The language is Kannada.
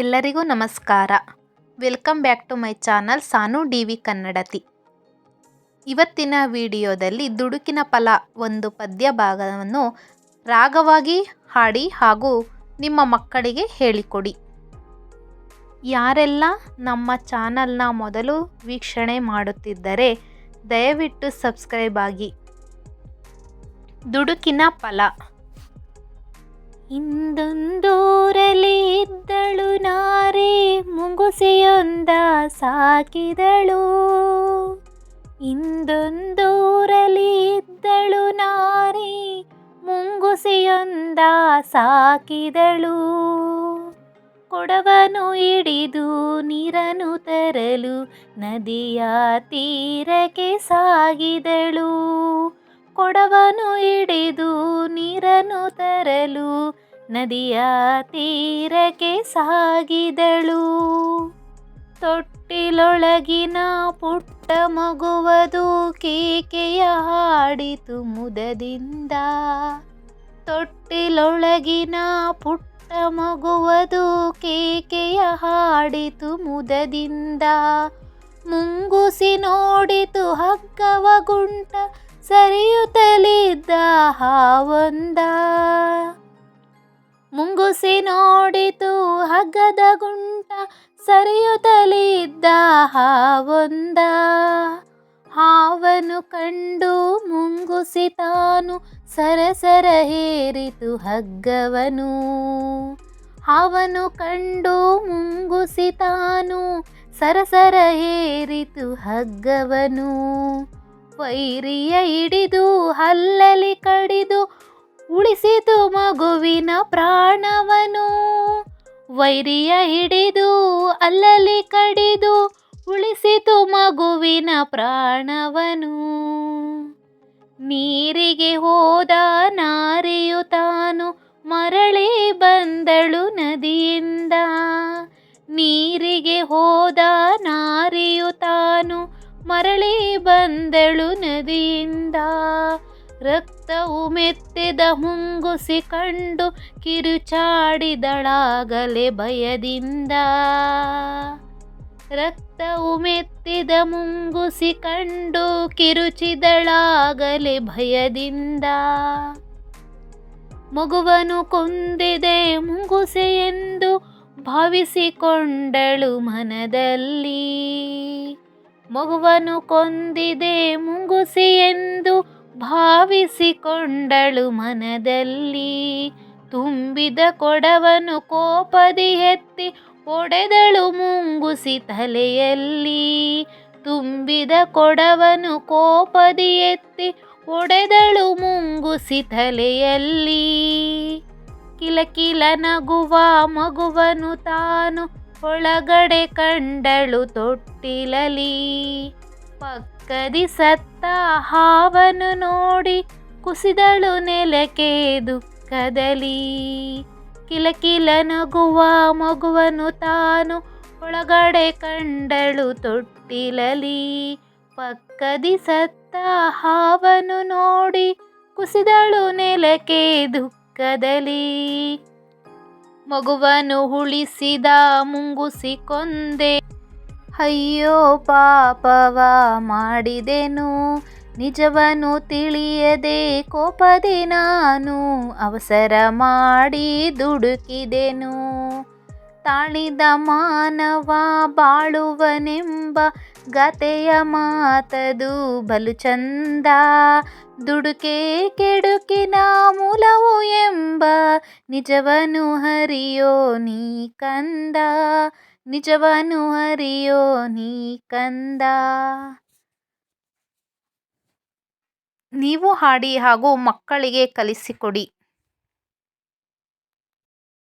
ಎಲ್ಲರಿಗೂ ನಮಸ್ಕಾರ. Welcome back to my channel Sanu D V Kannadathi. ಇವತ್ತಿನ ವಿಡಿಯೋದಲ್ಲಿ ದುಡುಕಿನ ಫಲ ಒಂದು ಪದ್ಯ ಭಾಗವನ್ನು ರಾಗವಾಗಿ ಹಾಡಿ ಹಾಗೂ ನಿಮ್ಮ ಮಕ್ಕಳಿಗೆ ಹೇಳಿಕೊಡಿ. ಯಾರೆಲ್ಲ ನಮ್ಮ ಚಾನಲ್ನ ಮೊದಲು ವೀಕ್ಷಣೆ ಮಾಡುತ್ತಿದ್ದರೆ ದಯವಿಟ್ಟು ಸಬ್ಸ್ಕ್ರೈಬ್ ಆಗಿ. ದುಡುಕಿನ ಫಲ. ಇಂದೊಂದೂರಲ್ಲಿ ಇದ್ದಳು ನಾರಿ ಮುಂಗುಸಿಯೊಂದ ಸಾಕಿದಳು. ಇಂದೊಂದೂರಲ್ಲಿ ಇದ್ದಳು ನಾರಿ ಮುಂಗುಸಿಯೊಂದ ಸಾಕಿದಳು. ಕೊಡವನು ಹಿಡಿದು ನೀರನು ತರಲು ನದಿಯ ತೀರಕ್ಕೆ ಸಾಗಿದಳು. ಕೊಡವನು ಹಿಡಿದು ನೀರನ್ನು ತರಲು, ನದಿಯ ತೀರಕ್ಕೆ ಸಾಗಿದಳು. ತೊಟ್ಟಿಲೊಳಗಿನ ಪುಟ್ಟ ಮಗುವದು ಕೇಕೆಯ ಹಾಡಿತು ಮುದದಿಂದ. ತೊಟ್ಟಿಲೊಳಗಿನ ಪುಟ್ಟ ಮಗುವದು ಕೇಕೆಯ ಹಾಡಿತು ಮುದದಿಂದ. ಮುಂಗುಸಿ ನೋಡಿತು ಹಗ್ಗವ ಗುಂಟ ಸರಿಯುತ್ತಲಿದ್ದ ಹಾವೊಂದ ಮುಂಗುಸಿ ನೋಡಿತು ಹಗ್ಗದ ಗುಂಟ ಸರಿಯುತ್ತಲಿದ್ದ ಹಾವೊಂದ ಹಾವನು ಕಂಡು ಮುಂಗುಸಿ ತಾನು ಸರಸರ ಹೇರಿತು ಹಗ್ಗವನು. ಹಾವನು ಕಂಡು ಮುಂಗುಸಿ ತಾನು ಸರಸರ ಹೇರಿತು ಹಗ್ಗವನು. ವೈರಿಯ ಹಿಡಿದು ಹಲ್ಲಲಿ ಕಡಿದು ಉಳಿಸಿತು ಮಗುವಿನ ಪ್ರಾಣವನು. ವೈರಿಯ ಹಿಡಿದು ಅಲ್ಲಲಿ ಕಡಿದು ಉಳಿಸಿತು ಮಗುವಿನ ಪ್ರಾಣವನು. ನೀರಿಗೆ ಹೋದ ನಾರಿಯು ತಾನು ಮರಳಿ ಬಂದಳು ನದಿಯಿಂದ. ನೀರಿಗೆ ಹೋದ ತಾನು ಮರಳಿ ಬಂದಳು ನದಿಯಿಂದ. ರಕ್ತವು ಮೆತ್ತಿದ ಮುಂಗುಸಿ ಕಂಡು ಕಿರುಚಾಡಿದಳಾಗಲೇ ಭಯದಿಂದ. ರಕ್ತವು ಮೆತ್ತಿದ ಮುಂಗುಸಿ ಕಂಡು ಕಿರುಚಿದಳಾಗಲೇ ಭಯದಿಂದ. ಮಗುವನು ಕೊಂದಿದೆ ಮುಂಗುಸೆ ಎಂದು ಭಾವಿಸಿಕೊಂಡಳು ಮನದಲ್ಲಿ. ಮಗುವನು ಕೊಂದಿದೆ ಮುಂಗುಸಿ ಎಂದು ಭಾವಿಸಿಕೊಂಡಳು ಮನದಲ್ಲಿ. ತುಂಬಿದ ಕೊಡವನು ಕೋಪದಿ ಎತ್ತಿ ಒಡೆದಳು ಮುಂಗುಸಿ ತಲೆಯಲ್ಲಿ. ತುಂಬಿದ ಕೊಡವನು ಕೋಪದಿ ಎತ್ತಿ ಒಡೆದಳು ಮುಂಗುಸಿ ತಲೆಯಲ್ಲಿ. ಕಿಲಕಿಲ ನಗುವ ಮಗುವನು ತಾನು ಒಳಗಡೆ ಕಂಡಳು ತೊಟ್ಟಿಲಲಿ. ಪಕ್ಕದಿ ಸತ್ತ ಹಾವನು ನೋಡಿ ಕುಸಿದಳು ನೆಲಕ್ಕೆ ಕಿಲಕಿಲ ನಗುವ ಮಗುವನು ತಾನು ಒಳಗಡೆ ಕಂಡಳು ತೊಟ್ಟಿಲಲಿ. ಪಕ್ಕದಿ ಸತ್ತ ಹಾವನು ನೋಡಿ ಕುಸಿದಳು ನೆಲಕ್ಕೆ ದುಃಖದಲ್ಲಿ. ಮಗುವನು ಉಳಿಸಿದ ಮುಂಗುಸಿ ಕೊಂದೆ ಅಯ್ಯೋ ಪಾಪವ ಮಾಡಿದೆನು ನಿಜವನು ತಿಳಿಯದೆ ಕೋಪದೆ ನಾನು ಅವಸರ ಮಾಡಿ ದುಡುಕಿದೆನು. ತಾಳಿದ ಮಾನವ ಬಾಳುವನೆಂಬ ಗತೆಯ ಮಾತದು ಬಲು ಚಂದ. ದುಡುಕೆ ಕೆಡುಕಿನ ಮೂಲವು ಎಂಬ ನಿಜವನು ಹರಿಯೋ ನೀ ಕಂದ. ನಿಜವನು ಹರಿಯೋ ನೀ ಕಂದ. ನೀವು ಹಾಡಿ ಹಾಗೂ ಮಕ್ಕಳಿಗೆ ಕಲಿಸಿಕೊಡಿ.